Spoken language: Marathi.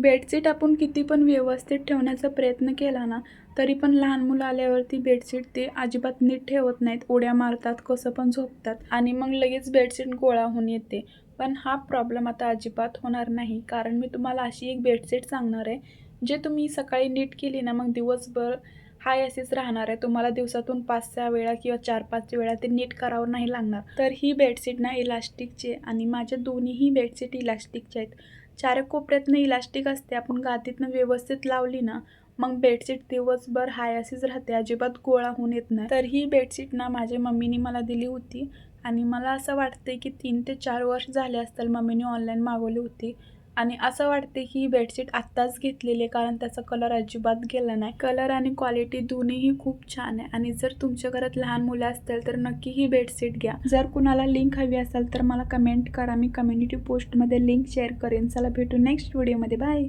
बेडशीट आपण किती पण व्यवस्थित ठेवण्याचा प्रयत्न केला ना तरी पण लहान मुलं आल्यावरती बेडशीट ते अजिबात नीट ठेवत नाहीत. उड्या मारतात कसं पण झोपतात. आणि मग लगेच बेडशीट गोळा होऊन येते. पण हा प्रॉब्लेम आता अजिबात होणार नाही. कारण मी तुम्हाला अशी एक बेडशीट सांगणार आहे जे तुम्ही सकाळी नीट केली ना मग दिवसभर हाय असेच राहणार आहे. तुम्हाला दिवसातून पाच सहा वेळा किंवा चार पाच वेळा ते नीट करावं नाही लागणार. तर ही बेडशीट ना इलास्टिकची आहे आणि माझ्या दोन्हीही बेडशीट इलास्टिकच्या आहेत. चार कोपऱ्यातनं इलास्टिक असते. आपण गादीतनं व्यवस्थित लावली ना मग बेडशीट दिवसभर हाय असेच राहते. अजिबात गोळा होऊन येत नाही. तर ही बेडशीट ना माझ्या मम्मीने मला दिली होती आणि मला असं वाटते की तीन ते चार वर्ष झाले असतील मम्मीने ऑनलाईन मागवली होती. आणि असं वाटते की ही बेडशीट आत्ताच घेतलेली आहे कारण त्याचा कलर अजिबात गेला नाही. कलर आणि क्वालिटी क्वालिटी दोन्हीही खूप छान आहे. आणि जर तुमच्या घरात लहान मुलं असतील तर नक्की ही बेडशीट घ्या. जर कुणाला लिंक हवी असेल तर मला कमेंट करा. मी कम्युनिटी पोस्टमध्ये लिंक शेअर करेन. चला भेटू नेक्स्ट व्हिडिओमध्ये बाय